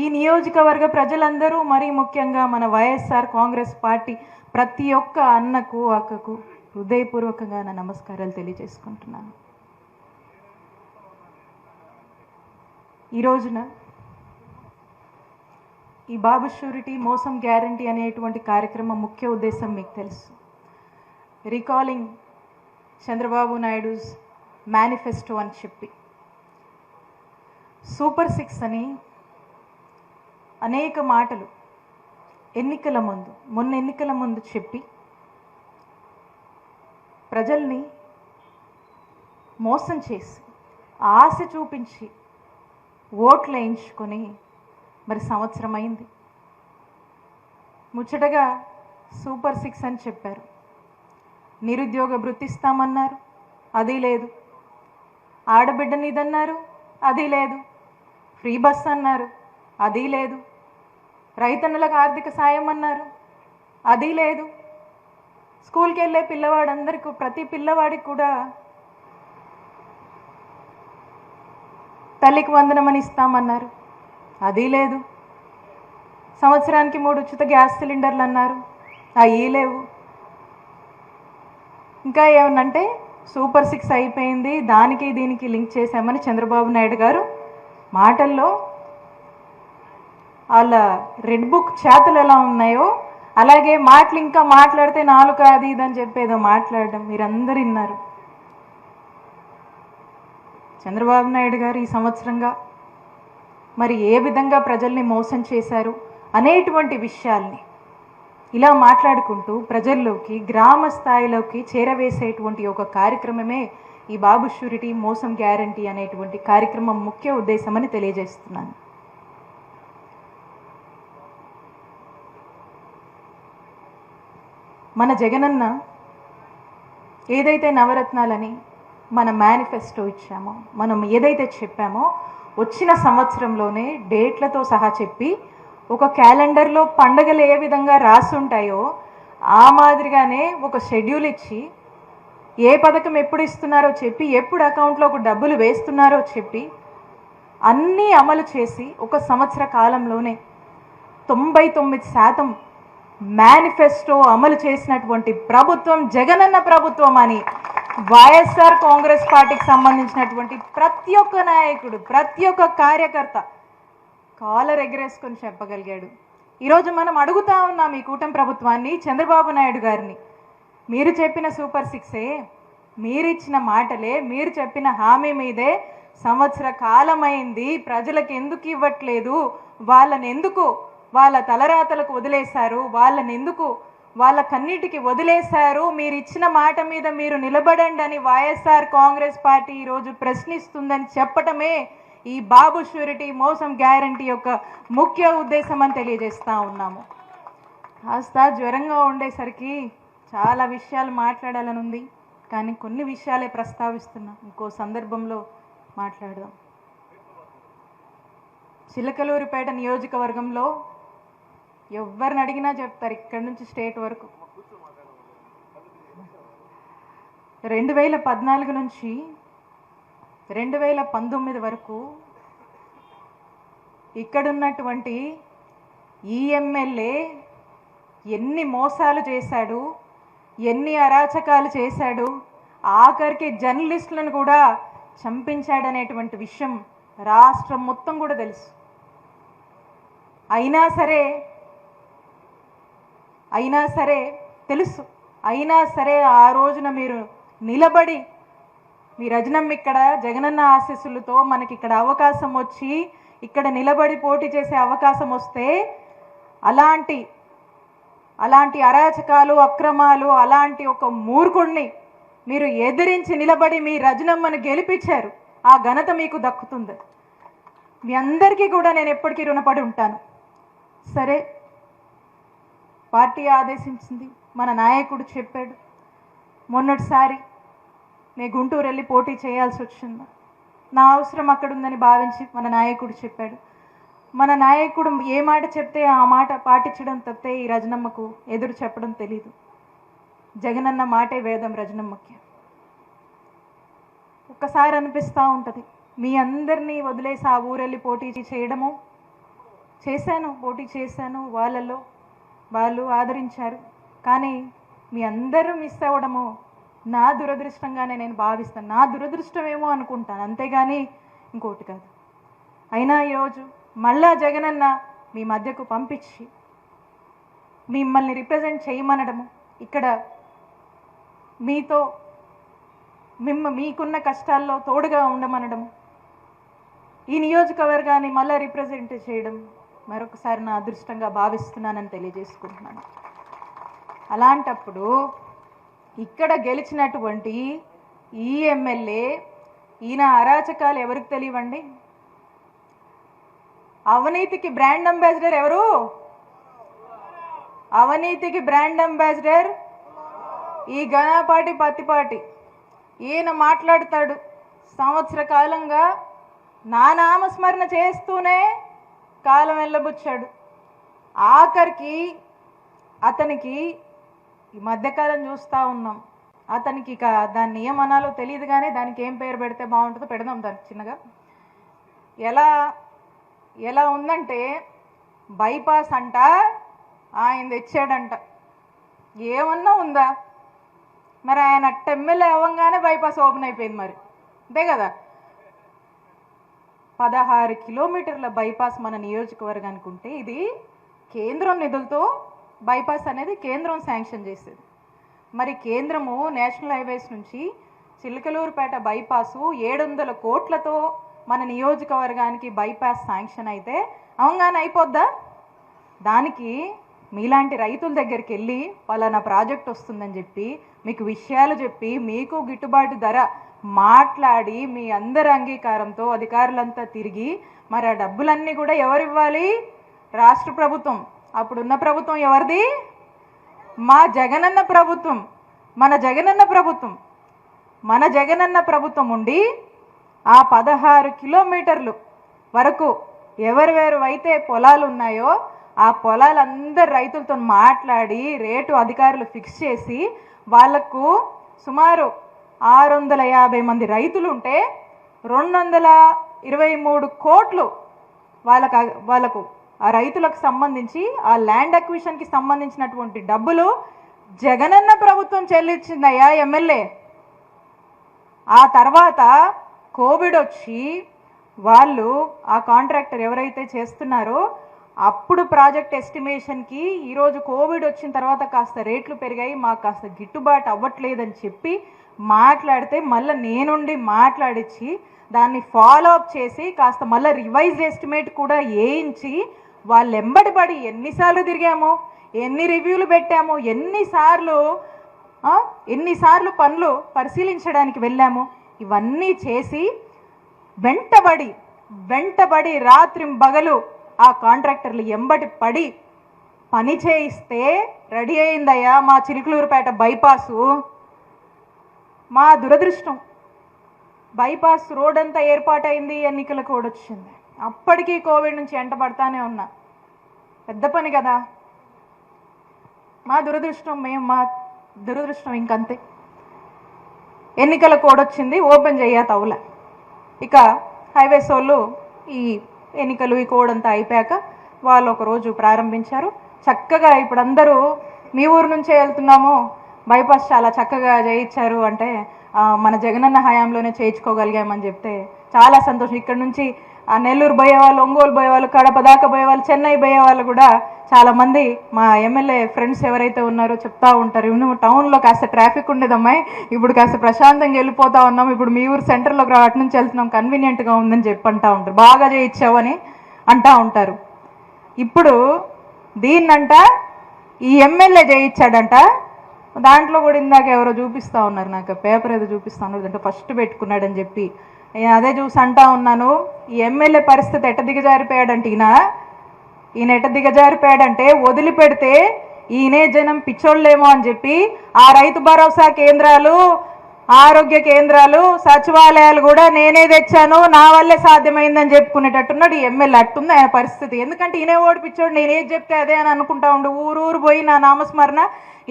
ఈ నియోజకవర్గ ప్రజలందరూ మరీ ముఖ్యంగా మన వైఎస్ఆర్ కాంగ్రెస్ పార్టీ ప్రతి ఒక్క అన్నకు అక్కకు హృదయపూర్వకంగా నా నమస్కారాలు తెలియజేసుకుంటున్నాను. ఈ రోజున ఈ బాబు షూరిటీ మోసం గ్యారంటీ అనేటువంటి కార్యక్రమం ముఖ్య ఉద్దేశం మీకు తెలుసు. రీకాలింగ్ చంద్రబాబు నాయుడుస్ మేనిఫెస్టో అని చెప్పి. సూపర్ సిక్స్ అని అనేక మాటలు ఎన్నికల ముందు మొన్న ఎన్నికల ముందు చెప్పి ప్రజల్ని మోసం చేసి ఆశ చూపించి ఓట్లు వేయించుకొని మరి సంవత్సరం అయింది ముచ్చటగా సూపర్ సిక్స్ అని చెప్పారు. నిరుద్యోగ వృత్తిస్తామన్నారు అది లేదు. ఆడబిడ్డనిదన్నారు అది లేదు. ఫ్రీ బస్ అన్నారు అది లేదు. రైతన్నులకు ఆర్థిక సాయం అన్నారు. అది లేదు. స్కూల్కి వెళ్ళే పిల్లవాడందరికీ ప్రతి పిల్లవాడికి కూడా తల్లికి వందనమని ఇస్తామన్నారు. అది లేదు. సంవత్సరానికి మూడు ఉచిత గ్యాస్ సిలిండర్లు అన్నారు. అవి లేవు. ఇంకా ఏమనంటే సూపర్ సిక్స్ అయిపోయింది దానికి దీనికి లింక్ చేశామని చంద్రబాబు నాయుడు గారు మాటల్లో వాళ్ళ రెడ్ బుక్ చేతలు ఎలా ఉన్నాయో అలాగే మాటలు ఇంకా మాట్లాడితే నాలుక అది ఇది అని చెప్పేదో మాట్లాడడం మీరందరూ విన్నారు. చంద్రబాబు నాయుడు గారు ఈ సంవత్సరంగా మరి ఏ విధంగా ప్రజల్ని మోసం చేశారు అనేటువంటి విషయాల్ని ఇలా మాట్లాడుకుంటూ ప్రజల్లోకి గ్రామ స్థాయిలోకి చేరవేసేటువంటి ఒక కార్యక్రమమే ఈ బాబు షూరిటీ మోసం గ్యారంటీ అనేటువంటి కార్యక్రమం ముఖ్య ఉద్దేశమని తెలియజేస్తున్నాను. మన జగనన్న ఏదైతే నవరత్నాలని మన మేనిఫెస్టో ఇచ్చామో మనం ఏదైతే చెప్పామో వచ్చిన సంవత్సరంలోనే డేట్లతో సహా చెప్పి ఒక క్యాలెండర్లో పండగలు ఏ విధంగా రాసుంటాయో ఆ మాదిరిగానే ఒక షెడ్యూల్ ఇచ్చి ఏ పథకం ఎప్పుడు ఇస్తున్నారో చెప్పి ఎప్పుడు అకౌంట్లోకి డబ్బులు వేస్తున్నారో చెప్పి అన్నీ అమలు చేసి ఒక సంవత్సర కాలంలోనే తొంభై తొమ్మిది శాతం మేనిఫెస్టో అమలు చేసినటువంటి ప్రభుత్వం జగనన్న ప్రభుత్వం అని వైఎస్ఆర్ కాంగ్రెస్ పార్టీకి సంబంధించినటువంటి ప్రతి ఒక్క నాయకుడు ప్రతి ఒక్క కార్యకర్త కాలర్ ఎగరేసుకొని చెప్పగలిగాడు. ఈరోజు మనం అడుగుతా ఉన్నాం ఈ కూటమి ప్రభుత్వాన్ని చంద్రబాబు నాయుడు గారిని. మీరు చెప్పిన సూపర్ సిక్సే మీరిచ్చిన మాటలే మీరు చెప్పిన హామీ మీదే సంవత్సర కాలమైంది ప్రజలకు ఎందుకు ఇవ్వట్లేదు వాళ్ళని ఎందుకు వాళ్ళ తలరాతలకు వదిలేశారు వాళ్ళని ఎందుకు వాళ్ళ కన్నిటికి వదిలేశారు మీరు ఇచ్చిన మాట మీద మీరు నిలబడండి అని వైఎస్ఆర్ కాంగ్రెస్ పార్టీ ఈరోజు ప్రశ్నిస్తుందని చెప్పటమే ఈ బాబు షూరిటీ మోసం గ్యారంటీ యొక్క ముఖ్య ఉద్దేశం అని తెలియజేస్తూ ఉన్నాము. కాస్త జ్వరంగా ఉండేసరికి చాలా విషయాలు మాట్లాడాలని ఉంది కానీ కొన్ని విషయాలే ప్రస్తావిస్తున్నా. ఇంకో సందర్భంలో మాట్లాడదాం. చిలకలూరిపేట నియోజకవర్గంలో ఎవరిని అడిగినా చెప్తారు ఇక్కడి నుంచి స్టేట్ వరకు. రెండు వేల పద్నాలుగు నుంచి రెండు వేల పంతొమ్మిది వరకు ఇక్కడున్నటువంటి ఈఎంఎల్ఏ ఎన్ని మోసాలు చేశాడు ఎన్ని అరాచకాలు చేశాడు ఆఖరికి జర్నలిస్టులను కూడా చంపించాడనేటువంటి విషయం రాష్ట్రం మొత్తం కూడా తెలుసు. అయినా సరే అయినా సరే తెలుసు. అయినా సరే ఆ రోజున మీరు నిలబడి మీ రజనం ఇక్కడ జగనన్న ఆశీస్సులతో మనకి ఇక్కడ అవకాశం వచ్చి ఇక్కడ నిలబడి పోటీ చేసే అవకాశం వస్తే అలాంటి అలాంటి అరాచకాలు అక్రమాలు అలాంటి ఒక మూర్ఖుణ్ణి మీరు ఎదిరించి నిలబడి మీ రజనమ్మను గెలిపించారు. ఆ ఘనత మీకు దక్కుతుంది. మీ అందరికీ కూడా నేను ఎప్పటికీ రుణపడి ఉంటాను. సరే. పార్టీ ఆదేశించింది. మన నాయకుడు చెప్పాడు. మొన్నటిసారి నేను గుంటూరు వెళ్ళి పోటీ చేయాల్సి వచ్చింది. నా అవసరం అక్కడ ఉందని భావించి మన నాయకుడు చెప్పాడు. మన నాయకుడు ఏ మాట చెప్తే ఆ మాట పాటించడం తప్పితే ఈ రజనమ్మకు ఎదురు చెప్పడం తెలీదు. జగనన్న మాటే వేదం రజనమ్మకి. ఒక్కసారి అనిపిస్తూ ఉంటుంది. మీ అందరినీ వదిలేసి ఆ ఊరెళ్ళి పోటీ చేయడము? చేశాను పోటీ చేశాను వాళ్ళలో. వాళ్ళు ఆదరించారు. కానీ మీ అందరూ మిస్ అవ్వడము నా దురదృష్టంగానే నేను భావిస్తాను. నా దురదృష్టమేమో అనుకుంటాను. అంతేగాని ఇంకోటి కాదు. అయినా ఈరోజు మళ్ళా జగనన్న మీ మధ్యకు పంపించి మిమ్మల్ని రిప్రజెంట్ చేయమనడము ఇక్కడ మీతో మిమ్మ మీకున్న కష్టాల్లో తోడుగా ఉండమనడం ఈ నియోజకవర్గాన్ని మళ్ళా రిప్రజెంట్ చేయడం మరొకసారి నా అదృష్టంగా భావిస్తున్నానని తెలియజేసుకుంటున్నాను. అలాంటప్పుడు ఇక్కడ గెలిచినటువంటి ఈ ఎమ్మెల్యే ఈయన అరాచకాలు ఎవరికి తెలియవండి? అవినీతికి బ్రాండ్ అంబాసిడర్ ఎవరు? అవినీతికి బ్రాండ్ అంబాసిడర్ ఈ ఘనపాటి పత్తిపాటి. ఈయన మాట్లాడతాడు సంవత్సర కాలంగా నా నామస్మరణ చేస్తూనే కాలం వెళ్ళబుచ్చాడు. ఆఖరికి అతనికి ఈ మధ్యకాలం చూస్తూ ఉన్నాం. అతనికి ఇక దాన్ని ఏమనాలో తెలియదు కానీ దానికి ఏం పేరు పెడితే బాగుంటుందో పెడదాం దానికి చిన్నగా. ఎలా ఎలా ఉందంటే బైపాస్ అంట ఆయన తెచ్చాడంట. ఏమన్నా ఉందా? మరి ఆయన టెమ్మెల్ అవ్వంగానే బైపాస్ ఓపెన్ అయిపోయింది మరి. అంతే కదా? పదహారు కిలోమీటర్ల బైపాస్ మన నియోజకవర్గానికి ఉంటే ఇది కేంద్రం నిధులతో బైపాస్ అనేది కేంద్రం శాంక్షన్ చేసేది. మరి కేంద్రము నేషనల్ హైవేస్ నుంచి చిలకలూరుపేట బైపాసు ఏడు వందల కోట్లతో మన నియోజకవర్గానికి బైపాస్ శాంక్షన్ అయితే అవగాహన అయిపోద్దా? దానికి మీలాంటి రైతుల దగ్గరికి వెళ్ళి పలానా ప్రాజెక్ట్ వస్తుందని చెప్పి మీకు విషయాలు చెప్పి మీకు గిట్టుబాటు ధర మాట్లాడి మీ అందరి అంగీకారంతో అధికారులంతా తిరిగి మరి ఆ డబ్బులన్నీ కూడా ఎవరివ్వాలి? రాష్ట్ర ప్రభుత్వం. అప్పుడున్న ప్రభుత్వం ఎవరిది? మా జగనన్న ప్రభుత్వం. మన జగనన్న ప్రభుత్వం. మన జగనన్న ప్రభుత్వం ఉండి ఆ పదహారు కిలోమీటర్లు వరకు ఎవరెవరు అయితే పొలాలు ఉన్నాయో ఆ పొలాలందరు రైతులతో మాట్లాడి రేటు అధికారులు ఫిక్స్ చేసి వాళ్ళకు సుమారు ఆరు వందల యాభై మంది రైతులు ఉంటే రెండు వందల ఇరవై మూడు కోట్లు వాళ్ళకు వాళ్ళకు ఆ రైతులకు సంబంధించి ఆ ల్యాండ్ అక్విషన్కి సంబంధించినటువంటి డబ్బులు జగనన్న ప్రభుత్వం చెల్లించిందయ్యా ఎమ్మెల్యే. ఆ తర్వాత కోవిడ్ వచ్చి వాళ్ళు ఆ కాంట్రాక్టర్ ఎవరైతే చేస్తున్నారో అప్పుడు ప్రాజెక్ట్ ఎస్టిమేషన్కి ఈరోజు కోవిడ్ వచ్చిన తర్వాత కాస్త రేట్లు పెరిగాయి మాకు కాస్త గిట్టుబాటు అవ్వట్లేదని చెప్పి మాట్లాడితే మళ్ళీ నేనుండి మాట్లాడించి దాన్ని ఫాలో అప్ చేసి కాస్త మళ్ళీ రివైజ్ ఎస్టిమేట్ కూడా వేయించి వాళ్ళు ఎంబడి పడి ఎన్నిసార్లు తిరిగాము ఎన్ని రివ్యూలు పెట్టాము ఎన్నిసార్లు ఎన్నిసార్లు పనులు పరిశీలించడానికి వెళ్ళాము ఇవన్నీ చేసి వెంటబడి వెంటబడి రాత్రి బగలు ఆ కాంట్రాక్టర్లు ఎంబటి పడి పని చేయిస్తే రెడీ అయిందయ్యా మా చిలుకలూరుపేట బైపాసు. మా దురదృష్టం. బైపాస్ రోడ్ అంతా ఏర్పాటైంది ఎన్నికల కోడ్ వచ్చింది అప్పటికీ కోవిడ్ నుంచి ఎంటబడతానే ఉన్నా. పెద్ద పని కదా. మా దురదృష్టం మేము మా దురదృష్టం ఇంకంతే. ఎన్నికల కోడ్ వచ్చింది ఓపెన్ చేయ తవుల. ఇక హైవేస్ వాళ్ళు ఈ ఎన్నికలు ఈ కోడంతా అయిపోయాక వాళ్ళు ఒక రోజు ప్రారంభించారు. చక్కగా ఇప్పుడు అందరూ మీ ఊరు నుంచే వెళ్తున్నాము. బైపాస్ చాలా చక్కగా చేయించారు అంటే మన జగనన్న హయాంలోనే చేయించుకోగలిగామని చెప్తే చాలా సంతోషం. ఇక్కడ నుంచి ఆ నెల్లూరు పోయే వాళ్ళు ఒంగోలు పోయే వాళ్ళు కడప దాకా పోయే వాళ్ళు చెన్నై పోయే వాళ్ళు కూడా చాలామంది మా ఎమ్మెల్యే ఫ్రెండ్స్ ఎవరైతే ఉన్నారో చెప్తా ఉంటారు. నువ్వు టౌన్లో కాస్త ట్రాఫిక్ ఉండేదమ్మాయి ఇప్పుడు కాస్త ప్రశాంతంగా వెళ్ళిపోతా ఉన్నాం ఇప్పుడు మీ ఊరు సెంటర్లోకి అటు నుంచి వెళ్తున్నాం కన్వీనియంట్గా ఉందని చెప్పి అంటూ ఉంటారు. బాగా చేయించావని అంటా ఉంటారు. ఇప్పుడు దీన్నంట ఈ ఎమ్మెల్యే చేయించాడంట దాంట్లో కూడా ఇందాక ఎవరో చూపిస్తా ఉన్నారు నాకు పేపర్ ఏదో చూపిస్తూ ఉన్నారు అంటే ఫస్ట్ పెట్టుకున్నాడని చెప్పి అదే చూసి అంటా ఉన్నాను. ఈ ఎమ్మెల్యే పరిస్థితి ఎట్ట దిగజారిపోయాడంటే ఈయన? ఈయన ఎట్ట దిగజారిపోయాడంటే వదిలిపెడితే ఈయనే జనం పిచ్చోళ్ళేమో అని చెప్పి ఆ రైతు భరోసా కేంద్రాలు ఆరోగ్య కేంద్రాలు సచివాలయాలు కూడా నేనే తెచ్చాను నా వల్లే సాధ్యమైందని చెప్పుకునేటట్టున్నాడు ఈ ఎమ్మెల్యే. అట్టుంది ఆయన పరిస్థితి? ఎందుకంటే ఈయనే ఓడిపించాడు నేను ఏది చెప్తే అదే అని అనుకుంటా ఉండు. ఊరు ఊరు పోయి నా నామస్మరణ.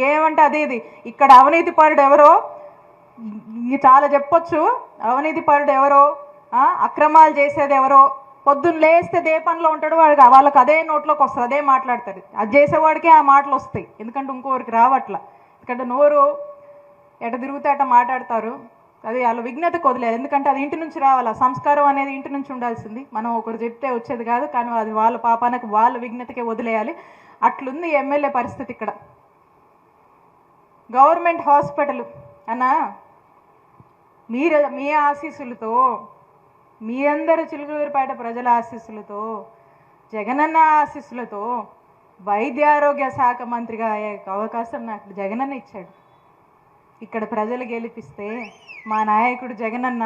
ఏమంటే అదేది ఇక్కడ అవినీతి పరుడు ఎవరో? చాలా చెప్పొచ్చు. అవినీతి పరుడు ఎవరో అక్రమాలు చేసేది ఎవరో పొద్దున్న లేస్తే దే పనిలో ఉంటాడు వాడికి వాళ్ళకి అదే నోట్లోకి వస్తుంది అదే మాట్లాడతారు అది చేసేవాడికే ఆ మాటలు వస్తాయి. ఎందుకంటే ఇంకోరికి రావట్ల. ఎందుకంటే నోరు ఎట తిరుగుతే అట మాట్లాడతారు. అది వాళ్ళ విఘ్నత కొదలేదు ఎందుకంటే అది ఇంటి నుంచి రావాలి? ఆ సంస్కారం అనేది ఇంటి నుంచి ఉండాల్సింది. మనం ఒకరు చెప్తే వచ్చేది కాదు కానీ అది వాళ్ళ పాపానికి వాళ్ళ విఘ్నతకే వదిలేయాలి. అట్లుంది ఎమ్మెల్యే పరిస్థితి ఇక్కడ. గవర్నమెంట్ హాస్పిటల్ అన్నా మీరు మీ ఆశీస్సులతో మీ అందరు చిలుకూరుపేట ప్రజల ఆశీస్సులతో జగనన్న ఆశీస్సులతో వైద్య ఆరోగ్య శాఖ మంత్రిగా అయ్యే అవకాశం నాకు జగనన్న ఇచ్చాడు. ఇక్కడ ప్రజలు గెలిపిస్తే మా నాయకుడు జగనన్న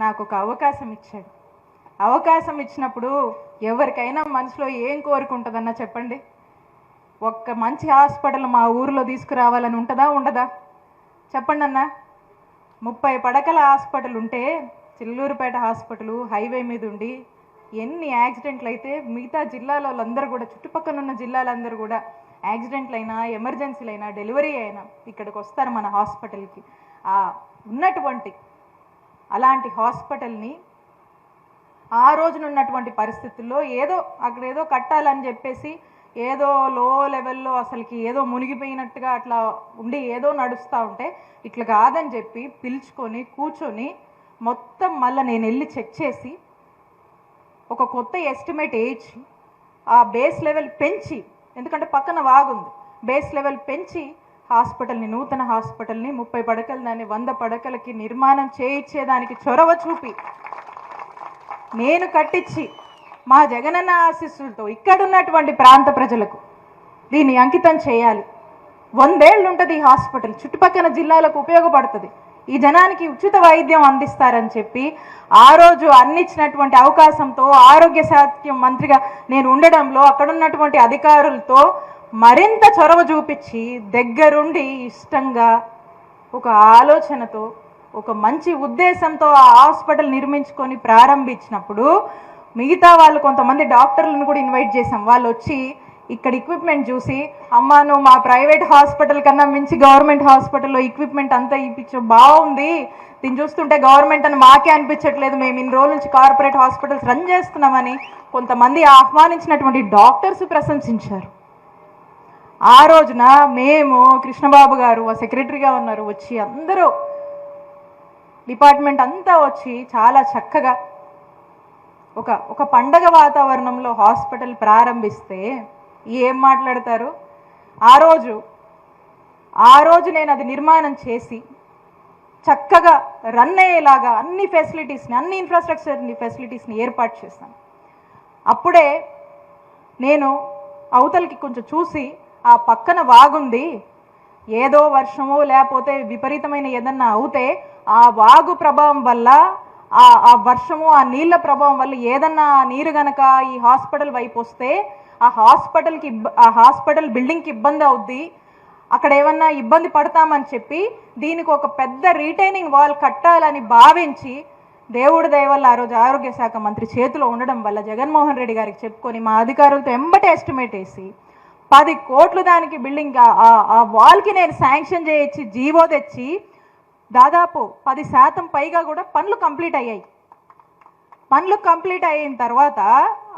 నాకు ఒక అవకాశం ఇచ్చాడు. అవకాశం ఇచ్చినప్పుడు ఎవరికైనా మనసులో ఏం కోరుకుంటుందన్నా చెప్పండి. ఒక్క మంచి హాస్పిటల్ మా ఊరిలో తీసుకురావాలని ఉంటుందా ఉండదా? చెప్పండి అన్నా ముప్పై పడకల హాస్పిటల్ ఉంటే చిల్లూరుపేట హాస్పిటల్ హైవే మీద ఉండి ఎన్ని యాక్సిడెంట్లు అయితే మిగతా జిల్లాల వాళ్ళందరూ కూడా చుట్టుపక్కల ఉన్న జిల్లాలందరూ కూడా యాక్సిడెంట్లు అయినా ఎమర్జెన్సీలు అయినా డెలివరీ అయినా ఇక్కడికి వస్తారు మన హాస్పిటల్కి. ఆ ఉన్నటువంటి అలాంటి హాస్పిటల్ని ఆ రోజున ఉన్నటువంటి పరిస్థితుల్లో ఏదో అక్కడ ఏదో కట్టాలని చెప్పేసి ఏదో లో లెవెల్లో అసలుకి ఏదో మునిగిపోయినట్టుగా అట్లా ఉండి ఏదో నడుస్తూ ఉంటే ఇట్లా కాదని చెప్పి పిలుచుకొని కూర్చొని మొత్తం మళ్ళీ నేను వెళ్ళి చెక్ చేసి ఒక కొత్త ఎస్టిమేట్ వేయించి ఆ బేస్ లెవెల్ పెంచి ఎందుకంటే పక్కన వాగుంది. బేస్ లెవెల్ పెంచి హాస్పిటల్ని నూతన హాస్పిటల్ని ముప్పై పడకలు దాన్ని వంద పడకలకి నిర్మాణం చేయించేదానికి చొరవ చూపి. నేను కట్టించి మా జగనన్న ఆశీస్సులతో ఇక్కడున్నటువంటి ప్రాంత ప్రజలకు దీన్ని అంకితం చేయాలి. వందేళ్ళు ఉంటుంది ఈ హాస్పిటల్ చుట్టుపక్కల జిల్లాలకు ఉపయోగపడుతుంది. ఈ జనానికి ఉచిత వైద్యం అందిస్తారని చెప్పి ఆ రోజు అందించినటువంటి అవకాశంతో ఆరోగ్య సాధ్యం మంత్రిగా నేను ఉండడంలో అక్కడున్నటువంటి అధికారులతో మరింత చొరవ చూపించి దగ్గరుండి ఇష్టంగా ఒక ఆలోచనతో ఒక మంచి ఉద్దేశంతో ఆ హాస్పిటల్ నిర్మించుకొని ప్రారంభించినప్పుడు మిగతా వాళ్ళు కొంతమంది డాక్టర్లను కూడా ఇన్వైట్ చేసాం వాళ్ళు వచ్చి ఇక్కడ ఎక్విప్మెంట్ చూసి అమ్మ నువ్వు మా ప్రైవేట్ హాస్పిటల్ కన్నా మించి గవర్నమెంట్ హాస్పిటల్లో ఎక్విప్మెంట్ అంతా ఇప్పించు. బాగుంది. దీన్ని చూస్తుంటే గవర్నమెంట్ అని మాకే అనిపించట్లేదు. మేము ఇన్ని రోజుల నుంచి కార్పొరేట్ హాస్పిటల్స్ రన్ చేస్తున్నామని కొంతమంది ఆహ్వానించినటువంటి డాక్టర్స్ ప్రశంసించారు. ఆ రోజున మేము కృష్ణబాబు గారు సెక్రటరీగా ఉన్నారు వచ్చి అందరూ డిపార్ట్మెంట్ అంతా వచ్చి చాలా చక్కగా ఒక ఒక పండగ వాతావరణంలో హాస్పిటల్ ప్రారంభిస్తే ఏం మాట్లాడతారు? ఆ రోజు ఆ రోజు నేను అది నిర్మాణం చేసి చక్కగా రన్ అయ్యేలాగా అన్ని ఫెసిలిటీస్ని అన్ని ఇన్ఫ్రాస్ట్రక్చర్ని ఫెసిలిటీస్ని ఏర్పాటు చేస్తాను అప్పుడే నేను అవతలకి కొంచెం చూసి ఆ పక్కన వాగుంది. ఏదో వర్షమో లేకపోతే విపరీతమైన ఏదన్నా అవుతే ఆ వాగు ప్రభావం వల్ల ఆ ఆ వర్షము ఆ నీళ్ళ ప్రభావం వల్ల ఏదన్నా నీరు గనక ఈ హాస్పిటల్ వైపు వస్తే ఆ హాస్పిటల్కి ఆ హాస్పిటల్ బిల్డింగ్కి ఇబ్బంది అవుద్ది. అక్కడ ఏమన్నా ఇబ్బంది పడతామని చెప్పి దీనికి ఒక పెద్ద రీటైనింగ్ వాల్ కట్టాలని భావించి దేవుడి దయ వల్ల ఆ రోజు ఆరోగ్య శాఖ మంత్రి చేతిలో ఉండడం వల్ల జగన్మోహన్ రెడ్డి గారికి చెప్పుకొని మా అధికారులతో ఎంబటే ఎస్టిమేట్ వేసి పది కోట్లు దానికి బిల్డింగ్ ఆ- ఆ- ఆ వాల్కి నేను శాంక్షన్ చేయించి జీవో తెచ్చి దాదాపు పది శాతం పైగా కూడా పనులు కంప్లీట్ అయ్యాయి. పనులు కంప్లీట్ అయిన తర్వాత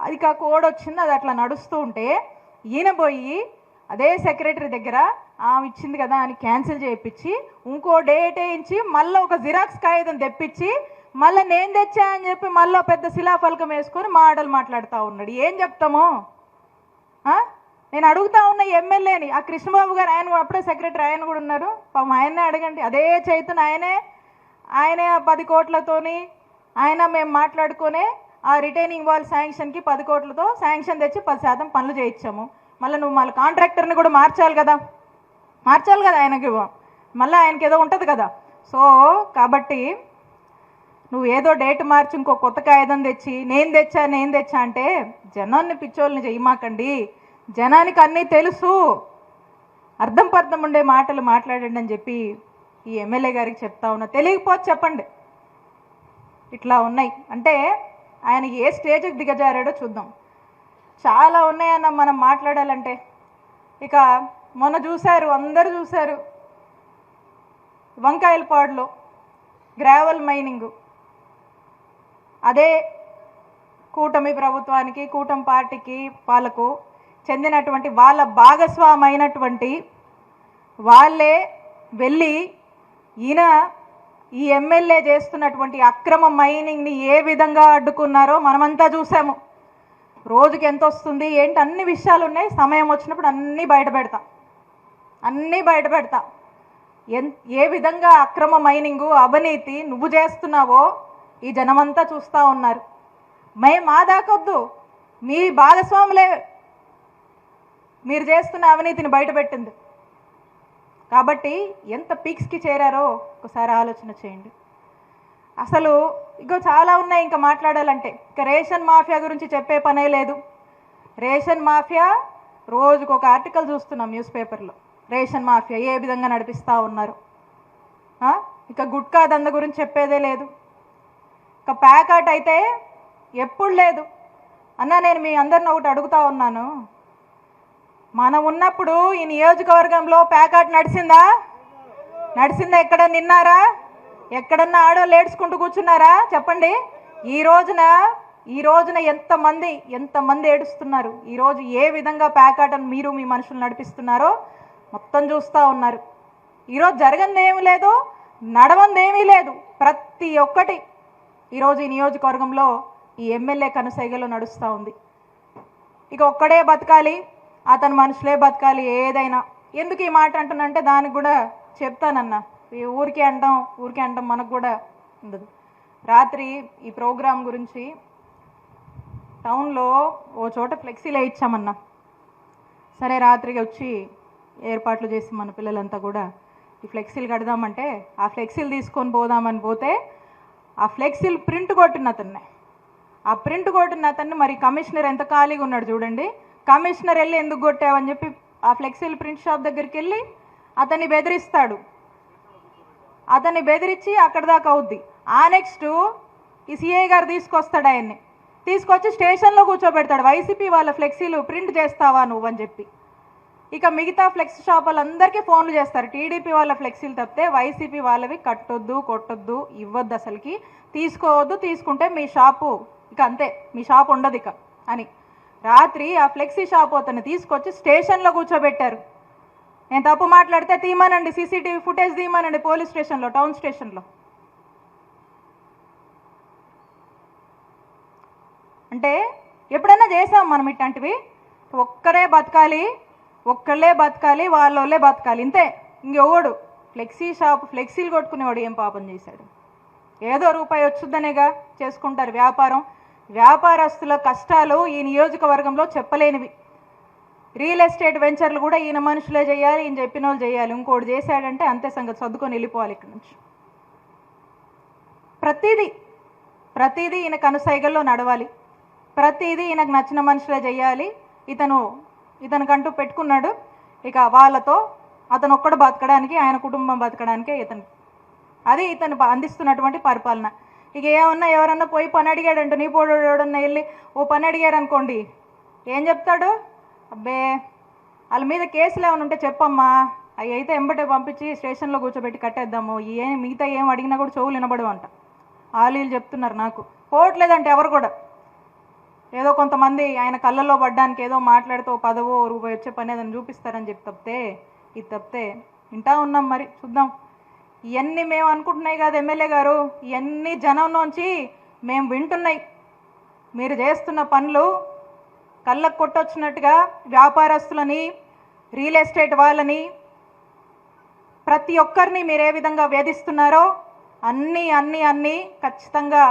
అది కా కోడ్ వచ్చింది అది అట్లా నడుస్తూ ఉంటే ఈయన పోయి అదే సెక్రటరీ దగ్గర ఆమె ఇచ్చింది కదా అని క్యాన్సిల్ చేయించి ఇంకో డేట్ వేయించి మళ్ళీ ఒక జిరాక్స్ కాగితం తెప్పించి మళ్ళీ నేను తెచ్చా అని చెప్పి మళ్ళీ పెద్ద శిలాఫలకం వేసుకొని మాటలు మాట్లాడుతూ ఉన్నాడు. ఏం చెప్తాము? నేను అడుగుతా ఉన్న ఎమ్మెల్యేని ఆ కృష్ణబాబు గారు ఆయన కూడా అప్పుడే సెక్రటరీ ఆయన కూడా ఉన్నారు. పాపం ఆయన్నే అడగండి. అదే చైతన్ ఆయనే ఆయనే ఆ పది కోట్లతోని ఆయన మేము మాట్లాడుకునే ఆ రిటైనింగ్ వాల్ శాంక్షన్కి పది కోట్లతో శాంక్షన్ తెచ్చి పది శాతం పనులు చేయించాము. మళ్ళీ నువ్వు మళ్ళీ కాంట్రాక్టర్ని కూడా మార్చాలి కదా. మార్చాలి కదా ఆయనకి మళ్ళీ ఆయనకి ఏదో ఉంటుంది కదా. సో కాబట్టి నువ్వు ఏదో డేట్ మార్చి ఇంకో కొత్త కాగితం తెచ్చి నేను తెచ్చా నేను తెచ్చా అంటే జనాన్ని పిచ్చోళ్ళని చెయ్యమాకండి. జనానికి అన్నీ తెలుసు. అర్థం పర్థం ఉండే మాటలు మాట్లాడండి అని చెప్పి ఈ ఎమ్మెల్యే గారికి చెప్తా ఉన్నా. తెలియకపోతే చెప్పండి. ఇట్లా ఉన్నాయి. అంటే ఆయన ఏ స్టేజ్కి దిగజారాడో చూద్దాం. చాలా ఉన్నాయన్న మనం మాట్లాడాలంటే. ఇక మొన్న చూశారు అందరూ చూశారు. వంకాయల పాడులు గ్రావెల్ మైనింగ్. అదే కూటమి ప్రభుత్వానికి కూటమి పార్టీకి వాళ్ళకు చెందినటువంటి వాళ్ళ భాగస్వామైనటువంటి వాళ్ళే వెళ్ళి ఈయన ఈ ఎమ్మెల్యే చేస్తున్నటువంటి అక్రమ మైనింగ్ని ఏ విధంగా అడ్డుకున్నారో మనమంతా చూసాము. రోజుకి ఎంత వస్తుంది ఏంటి అన్ని విషయాలు ఉన్నాయి. సమయం వచ్చినప్పుడు అన్నీ బయట పెడతా. అన్నీ బయట పెడతా. ఎన్ ఏ విధంగా అక్రమ మైనింగు అవినీతి నువ్వు చేస్తున్నావో ఈ జనమంతా చూస్తూ ఉన్నారు. మే మా దాకొద్దు మీ భాగస్వాములే మీరు చేస్తున్న అవినీతిని బయటపెట్టింది. కాబట్టి ఎంత పీక్స్కి చేరారో ఒకసారి ఆలోచన చేయండి. అసలు ఇంకో చాలా ఉన్నాయి ఇంకా మాట్లాడాలంటే. ఇంకా రేషన్ మాఫియా గురించి చెప్పే పనే లేదు. రేషన్ మాఫియా రోజుకు ఒక ఆర్టికల్ చూస్తున్నాం న్యూస్ పేపర్లో. రేషన్ మాఫియా ఏ విధంగా నడిపిస్తూ ఉన్నారు? ఇంకా ఇక గుట్కా దంద గురించి చెప్పేదే లేదు. ఇక ప్యాకట్ అయితే ఎప్పుడు లేదు. అన్న నేను మీ అందరిని ఒకటి అడుగుతా ఉన్నాను. మనం ఉన్నప్పుడు ఈ నియోజకవర్గంలో ప్యాకాట్ నడిచిందా నడిచిందా ఎక్కడ? నిన్నారా? ఎక్కడన్నా ఆడో ఏడ్చుకుంటూ కూర్చున్నారా? చెప్పండి. ఈ రోజున ఈ రోజున ఎంతమంది ఎంతమంది ఏడుస్తున్నారు? ఈ రోజు ఏ విధంగా ప్యాకాటను మీరు మీ మనుషులు నడిపిస్తున్నారో మొత్తం చూస్తూ ఉన్నారు. ఈరోజు జరగంది ఏమీ లేదు నడవంది ఏమీ లేదు. ప్రతి ఒక్కటి ఈరోజు ఈ నియోజకవర్గంలో ఈ ఎమ్మెల్యే కనుసైగలో నడుస్తూ ఉంది. ఇక ఒక్కడే బతకాలి. అతని మనుషులే బతకాలి ఏదైనా. ఎందుకు ఈ మాట అంటున్నంటే దానికి కూడా చెప్తానన్న. ఈ ఊరికే అంటాం ఊరికే అంటాం మనకు కూడా ఉండదు. రాత్రి ఈ ప్రోగ్రాం గురించి టౌన్లో ఓ చోట ఫ్లెక్సీలే ఇచ్చామన్నా. సరే రాత్రికి వచ్చి ఏర్పాట్లు చేసి మన పిల్లలంతా కూడా ఈ ఫ్లెక్సీలు కడదామంటే ఆ ఫ్లెక్సీలు తీసుకొని పోదామని పోతే ఆ ఫ్లెక్సీలు ప్రింట్ కొట్టిన అతన్నే. ఆ ప్రింట్ కొట్టిన అతన్ని మరి కమిషనర్ ఎంత ఖాళీగా ఉన్నాడు చూడండి. కమిషనర్ వెళ్ళి ఎందుకు కొట్టావని చెప్పి ఆ ఫ్లెక్సీలు ప్రింట్ షాప్ దగ్గరికి వెళ్ళి అతన్ని బెదిరిస్తాడు. అతన్ని బెదిరించి అక్కడ దాకా అవుద్ది. ఆ నెక్స్ట్ ఈ సిఐ గారు తీసుకొస్తాడు ఆయన్ని. తీసుకొచ్చి స్టేషన్లో కూర్చోబెడతాడు. వైసీపీ వాళ్ళ ఫ్లెక్సీలు ప్రింట్ చేస్తావా నువ్వు అని చెప్పి. ఇక మిగతా ఫ్లెక్స్ షాప్ వాళ్ళందరికీ ఫోన్లు చేస్తారు. టీడీపీ వాళ్ళ ఫ్లెక్సీలు తప్పితే వైసీపీ వాళ్ళవి కట్టొద్దు కొట్టొద్దు ఇవ్వద్దు అసలుకి. తీసుకోవద్దు తీసుకుంటే మీ షాపు. ఇక అంతే. మీ షాప్ ఉండదు ఇక అని. రాత్రి ఆ ఫ్లెక్సీ షాప్ అతన్ని తీసుకొచ్చి స్టేషన్లో కూర్చోబెట్టారు. నేను తప్పు మాట్లాడితే తీమానండి సీసీటీవీ ఫుటేజ్ తీమానండి పోలీస్ స్టేషన్లో టౌన్ స్టేషన్లో. అంటే ఎప్పుడైనా చేసాం మనం ఇట్లాంటివి? ఒక్కరే బతకాలి ఒక్కళ్ళే బతకాలి వాళ్ళోళ్ళే బతకాలి. ఇంతే ఇంకెవడు ఫ్లెక్సీ షాప్ ఫ్లెక్సీలు కొట్టుకునేవాడు ఏం పాపం చేశాడు? ఏదో రూపాయి వచ్చుద్దనేగా చేసుకుంటారు వ్యాపారం. వ్యాపారస్తుల కష్టాలు ఈ నియోజకవర్గంలో చెప్పలేనివి. రియల్ ఎస్టేట్ వెంచర్లు కూడా ఈయన మనుషులే చేయాలి ఈయన చెప్పిన వాళ్ళు చేయాలి. ఇంకోటి చేశాడంటే అంతే సంగతి సర్దుకొని వెళ్ళిపోవాలి ఇక్కడి నుంచి. ప్రతిదీ ప్రతిదీ ఈయన కనుసైగల్లో నడవాలి. ప్రతిదీ ఈయనకు నచ్చిన మనుషులే చేయాలి. ఇతను ఇతనికంటూ పెట్టుకున్నాడు. ఇక వాళ్ళతో అతను ఒక్కడు బతకడానికి ఆయన కుటుంబం బతకడానికే ఇతను. అది ఇతను అందిస్తున్నటువంటి పరిపాలన. ఇక ఏమన్నా ఎవరన్నా పోయి పని అడిగాడంట నీ పోడు ఎవడన్నా వెళ్ళి ఓ పని అడిగారు అనుకోండి ఏం చెప్తాడు? అబ్బే వాళ్ళ మీద కేసులు ఏమైనా ఉంటే చెప్పమ్మా. అవి అయితే ఎంబటే పంపించి స్టేషన్లో కూర్చోబెట్టి కట్టేద్దాము. ఏం మిగతా ఏం అడిగినా కూడా చెవులు వినబడవు అంట. ఆలీలు చెప్తున్నారు నాకు. పోవట్లేదంటే ఎవరు కూడా. ఏదో కొంతమంది ఆయన కళ్ళల్లో పడ్డానికి ఏదో మాట్లాడితే ఓ పదవో రూపాయి వచ్చే పని ఏదైనా చూపిస్తారని చెప్పి తప్పితే ఇది తప్పితే వింటా ఉన్నాం మరి. చూద్దాం. ఇవన్నీ మేము అనుకుంటున్నాయి కాదు ఎమ్మెల్యే గారు. ఇవన్నీ నుంచి మేము వింటున్నాయి. మీరు చేస్తున్న పనులు కళ్ళకు కొట్టొచ్చినట్టుగా వ్యాపారస్తులని రియల్ ఎస్టేట్ వాళ్ళని ప్రతి ఒక్కరిని మీరు ఏ విధంగా వేధిస్తున్నారో అన్నీ అన్నీ అన్నీ ఖచ్చితంగా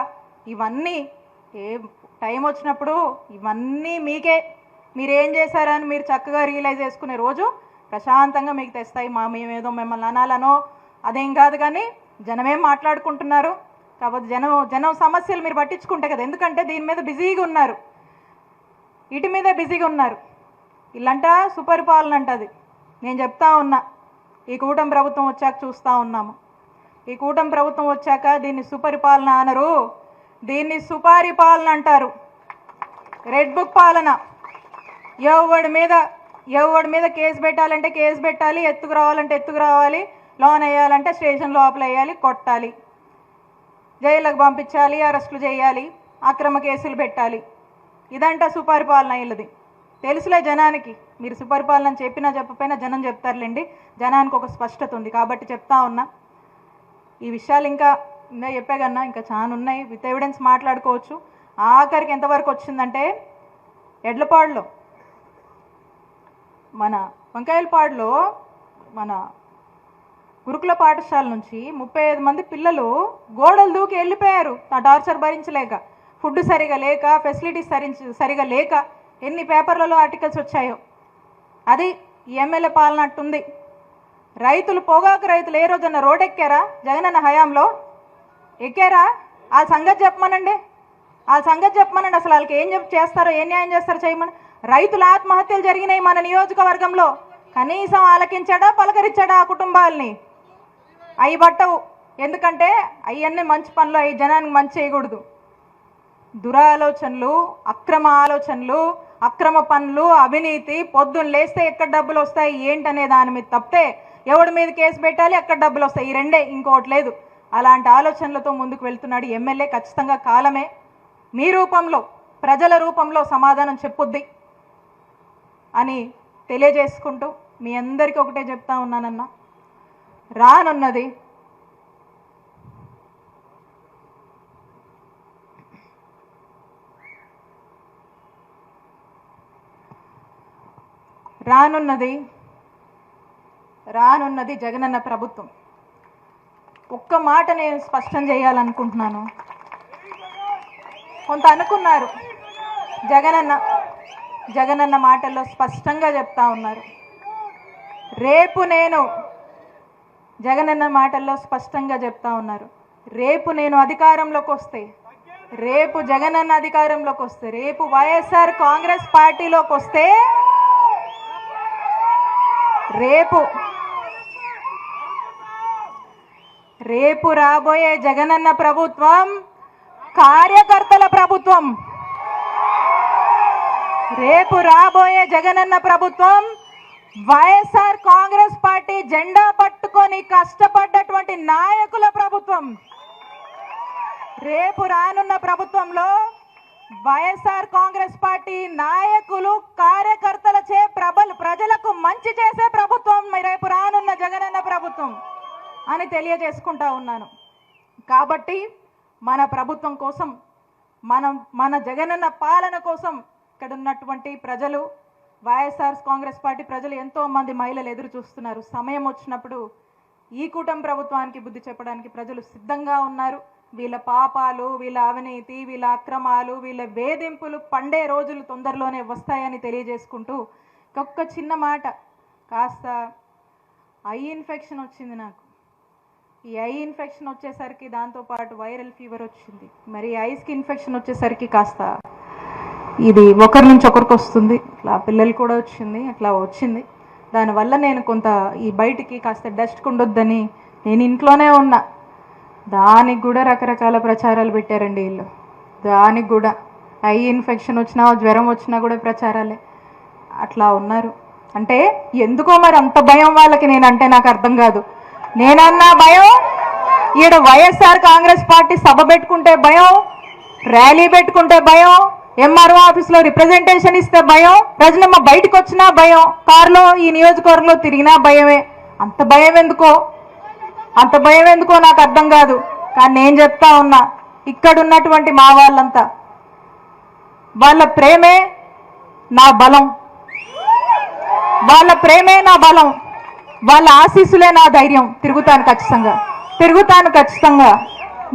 ఇవన్నీ ఏ టైం వచ్చినప్పుడు ఇవన్నీ మీకే. మీరేం చేశారని మీరు చక్కగా రియలైజ్ చేసుకునే రోజు ప్రశాంతంగా మీకు తెస్తాయి. మా మేమేదో మిమ్మల్ని అనాలనో అదేం కాదు కానీ జనమేం మాట్లాడుకుంటున్నారు. కాబట్టి జనం జనం సమస్యలు మీరు పట్టించుకుంటే కదా ఎందుకంటే దీని మీద బిజీగా ఉన్నారు. ఇటు మీదే బిజీగా ఉన్నారు. ఇల్లంట సుపరిపాలన అంటది నేను చెప్తా ఉన్నా ఈ కూటమి ప్రభుత్వం వచ్చాక చూస్తూ ఉన్నాము. ఈ కూటమి ప్రభుత్వం వచ్చాక దీన్ని సుపరిపాలన అనరు దీన్ని సుపరిపాలన అంటారు. రెడ్ బుక్ పాలన. ఎవడి మీద ఎవడి మీద కేసు పెట్టాలంటే కేసు పెట్టాలి ఎత్తుకు రావాలంటే ఎత్తుకు రావాలి లోన్ వేయాలంటే స్టేషన్ లోపల వేయాలి కొట్టాలి. జైళ్ళకు పంపించాలి అరెస్టులు చేయాలి అక్రమ కేసులు పెట్టాలి. ఇదంట సుపరిపాలన వీళ్ళది తెలుసులే జనానికి. మీరు సుపరిపాలన చెప్పినా చెప్పపోయినా జనం చెప్తారులేండి. జనానికి ఒక స్పష్టత ఉంది కాబట్టి చెప్తా ఉన్నా. ఈ విషయాలు ఇంకా ఇంకా చెప్పే కన్నా ఇంకా చాలా ఉన్నాయి. విత్ ఎవిడెన్స్ మాట్లాడుకోవచ్చు. ఆఖరికి ఎంతవరకు వచ్చిందంటే ఎడ్లపాడులో మన వంకాయలపాడులో మన గురుకుల పాఠశాల నుంచి ముప్పై ఐదు మంది పిల్లలు గోడలు దూకి వెళ్ళిపోయారు. ఆ టార్చర్ భరించలేక ఫుడ్ సరిగా లేక ఫెసిలిటీస్ సరించి సరిగా లేక ఎన్ని పేపర్లలో ఆర్టికల్స్ వచ్చాయో. అది ఎమ్మెల్యే పాలన అట్టుంది రైతులు పొగాకు రైతులు ఏ రోజున రోడ్ ఎక్కారా జగనన్న హయాంలో ఎక్కారా? ఆ సంగతి చెప్పమనండి. ఆ సంగతి చెప్పమనండి. అసలు వాళ్ళకి ఏం చెప్ చేస్తారో ఏం న్యాయం చేస్తారో చేయమని రైతుల ఆత్మహత్యలు జరిగినాయి మన నియోజకవర్గంలో. కనీసం ఆలకించాడా పలకరించాడా ఆ కుటుంబాలని? అవి పట్టవు. ఎందుకంటే అవన్నీ మంచి పనులు అవి జనానికి మంచి చేయకూడదు. దురాలోచనలు అక్రమ ఆలోచనలు అక్రమ పనులు అవినీతి పొద్దున్న లేస్తే ఎక్కడ డబ్బులు వస్తాయి ఏంటనే దాని మీద తప్పితే ఎవడి మీద కేసు పెట్టాలి ఎక్కడ డబ్బులు వస్తాయి? ఈ రెండే ఇంకోటి లేదు. అలాంటి ఆలోచనలతో ముందుకు వెళ్తున్నాడు ఎమ్మెల్యే ఖచ్చితంగా కాలమే. మీ రూపంలో ప్రజల రూపంలో సమాధానం చెప్పుద్ది అని తెలియజేసుకుంటూ మీ అందరికీ ఒకటే చెప్తా ఉన్నానన్నా. రానున్నది. రానున్నది రానున్నది జగనన్న ప్రభుత్వం. ఒక్క మాట నేను స్పష్టం చేయాలనుకుంటున్నాను. కొంత అనుకున్నారు. జగనన్న జగనన్న మాటల్లో స్పష్టంగా చెప్తా ఉన్నారు. రేపు నేను జగనన్న మాటల్లో స్పష్టంగా చెప్తా ఉన్నారు. రేపు నేను అధికారంలోకి వస్తే రేపు జగనన్న అధికారంలోకి వస్తే రేపు వైఎస్ఆర్ కాంగ్రెస్ పార్టీలోకి వస్తే రేపు రేపు రాబోయే జగనన్న ప్రభుత్వం కార్యకర్తల ప్రభుత్వం రేపు రాబోయే జగనన్న ప్రభుత్వం వైఎస్ఆర్ కాంగ్రెస్ పార్టీ జెండా పట్టుకొని కష్టపడ్డటువంటి నాయకుల ప్రభుత్వం. రేపు రానున్న ప్రభుత్వంలో వైఎస్ఆర్ కాంగ్రెస్ పార్టీ నాయకులు కార్యకర్తలచే ప్రబలు ప్రజలకు మంచి చేసే ప్రభుత్వం రేపు రానున్న జగనన్న ప్రభుత్వం అని తెలియజేసుకుంటా ఉన్నాను. కాబట్టి మన ప్రభుత్వం కోసం మనం మన జగనన్న పాలన కోసం ఇక్కడ ఉన్నటువంటి ప్రజలు వైఎస్ఆర్ కాంగ్రెస్ పార్టీ ప్రజలు ఎంతో మంది మహిళలు ఎదురు చూస్తున్నారు. సమయం వచ్చినప్పుడు ఈ కూటమి ప్రభుత్వానికి బుద్ధి చెప్పడానికి ప్రజలు సిద్ధంగా ఉన్నారు. వీళ్ళ పాపాలు వీళ్ళ అవినీతి వీళ్ళ అక్రమాలు వీళ్ళ వేధింపులు పండే రోజులు తొందరలోనే వస్తాయని తెలియజేసుకుంటూ ఒక్క చిన్న మాట కాస్త ఐ ఇన్ఫెక్షన్ వచ్చింది నాకు. ఈ ఐ ఇన్ఫెక్షన్ వచ్చేసరికి దాంతోపాటు వైరల్ ఫీవర్ వచ్చింది. మరి ఐస్కి ఇన్ఫెక్షన్ వచ్చేసరికి కాస్త ఇది ఒకరి నుంచి ఒకరికి వస్తుంది. ఇట్లా పిల్లలు కూడా వచ్చింది అట్లా వచ్చింది. దానివల్ల నేను కొంత ఈ బయటికి కాస్త డస్ట్ ఉండొద్దని నేను ఇంట్లోనే ఉన్నా. దానికి కూడా రకరకాల ప్రచారాలు పెట్టారండి వీళ్ళు. దానికి కూడా ఐ ఇన్ఫెక్షన్ వచ్చినా జ్వరం వచ్చినా కూడా ప్రచారాలే. అట్లా ఉన్నారు. అంటే ఎందుకో మరి అంత భయం వాళ్ళకి నేనంటే నాకు అర్థం కాదు. నేనన్నా భయం? ఈడ వైఎస్ఆర్ కాంగ్రెస్ పార్టీ సభ పెట్టుకుంటే భయం? ర్యాలీ పెట్టుకుంటే భయం? ఎంఆర్ఓ ఆఫీస్లో రిప్రజెంటేషన్ ఇస్తే భయం. ప్రజలమ్మ బయటకు వచ్చినా భయం. కారులో ఈ నియోజకవర్గంలో తిరిగినా భయమే. అంత భయం ఎందుకో? అంత భయం ఎందుకో నాకు అర్థం కాదు. కానీ నేను చెప్తా ఉన్నా ఇక్కడ ఉన్నటువంటి మా వాళ్ళంతా వాళ్ళ ప్రేమే నా బలం. వాళ్ళ ప్రేమే నా బలం. వాళ్ళ ఆశీస్సులే నా ధైర్యం. తిరుగుతాను ఖచ్చితంగా. తిరుగుతాను ఖచ్చితంగా.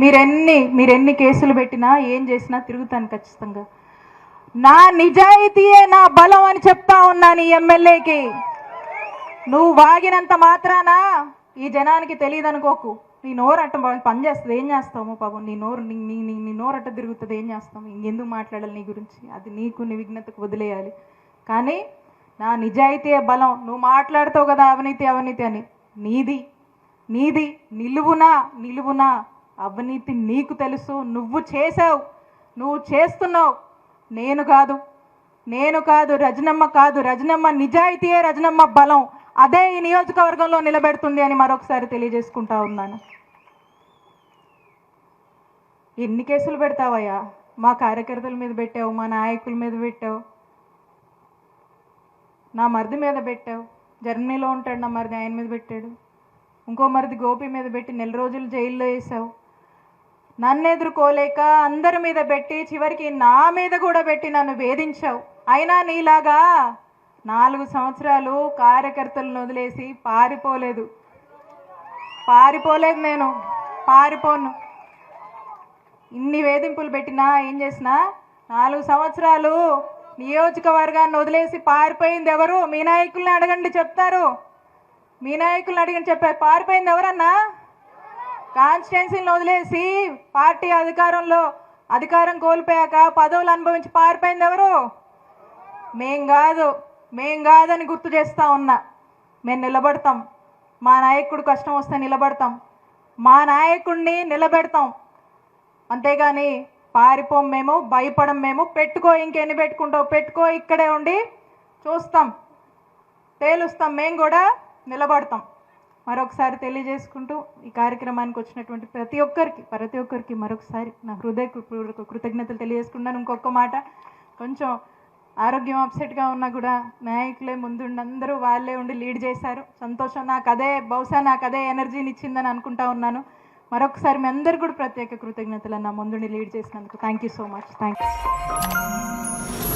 మీరెన్ని మీరెన్ని కేసులు పెట్టినా ఏం చేసినా తిరుగుతాను ఖచ్చితంగా. నా నిజాయితీయే నా బలం అని చెప్తా ఉన్నాను ఈ ఎమ్మెల్యేకి. నువ్వు వాగినంత మాత్రాన ఈ జనానికి తెలియదు అనుకోకు నీ నోరు అట్ట పని చేస్తుంది. ఏం చేస్తాము పాపం? నీ నోరు నీ నీ నీ- నోరు అట్ట తిరుగుతుంది. ఏం చేస్తాము? ఇంకెందుకు మాట్లాడాలి నీ గురించి? అది నీకు నీ విఘ్నతకు వదిలేయాలి. కానీ నా నిజాయితీయే బలం. నువ్వు మాట్లాడతావు కదా అవినీతి అవినీతి అని. నీది నీది నిలువునా నిలువునా. అవినీతి నీకు తెలుసు. నువ్వు చేసావు. నువ్వు చేస్తున్నావు. నేను కాదు. నేను కాదు రజనమ్మ కాదు. రజనమ్మ నిజాయితీయే రజనమ్మ బలం. అదే ఈ నియోజకవర్గంలో నిలబెడుతుంది అని మరొకసారి తెలియజేసుకుంటా ఉన్నాను. ఎన్ని కేసులు పెడతావయ్యా? మా కార్యకర్తల మీద పెట్టావు మా నాయకుల మీద పెట్టావు. నా మరిది మీద పెట్టావు. జర్మనీలో ఉంటాడు నా మరిది ఆయన మీద పెట్టాడు. ఇంకో మరిది గోపి మీద పెట్టి నెల రోజులు జైల్లో వేసావు. నన్ను ఎదుర్కోలేక అందరి మీద పెట్టి చివరికి నా మీద కూడా పెట్టి నన్ను వేధించావు. అయినా నీలాగా నాలుగు సంవత్సరాలు కార్యకర్తలను వదిలేసి పారిపోలేదు. పారిపోలేదు నేను. పారిపోను. ఇన్ని వేధింపులు పెట్టినా ఏం చేసినా నాలుగు సంవత్సరాలు నియోజకవర్గాన్ని వదిలేసి పారిపోయింది ఎవరు? మీ నాయకుల్ని అడగండి చెప్తారు. మీ నాయకుల్ని అడిగండి చెప్పారు పారిపోయింది ఎవరన్నా? కాన్స్టిట్యున్సీని వదిలేసి పార్టీ అధికారంలో అధికారం కోల్పోయాక పదవులు అనుభవించి పారిపోయింది ఎవరు? మేం కాదు. మేం కాదని గుర్తు చేస్తా ఉన్నా. మేము నిలబడతాం. మా నాయకుడు కష్టం వస్తే నిలబడతాం. మా నాయకుడిని నిలబెడతాం. అంతేగాని పారిపోం మేము భయపడం మేము. పెట్టుకో ఇంకెన్ని పెట్టుకుంటావు? పెట్టుకో ఇక్కడే ఉండి చూస్తాం. తేలుస్తాం. మేము కూడా నిలబడతాం. మరొకసారి తెలియజేసుకుంటూ ఈ కార్యక్రమానికి వచ్చినటువంటి ప్రతి ఒక్కరికి ప్రతి ఒక్కరికి మరొకసారి నా హృదయ కృతజ్ఞతలు తెలియజేసుకున్నాను ఇంకొక మాట కొంచెం ఆరోగ్యం అప్సెట్గా ఉన్నా కూడా నాయకులే ముందుండి అందరూ వాళ్ళే ఉండి లీడ్ చేశారు. సంతోషం నాకు అదే బహుశా నాకు అదే ఎనర్జీని ఇచ్చిందని అనుకుంటా ఉన్నాను. మరొకసారి మీ అందరు కూడా ప్రత్యేక కృతజ్ఞతలు నా ముందుండి లీడ్ చేసినందుకు thank you so much. Thank you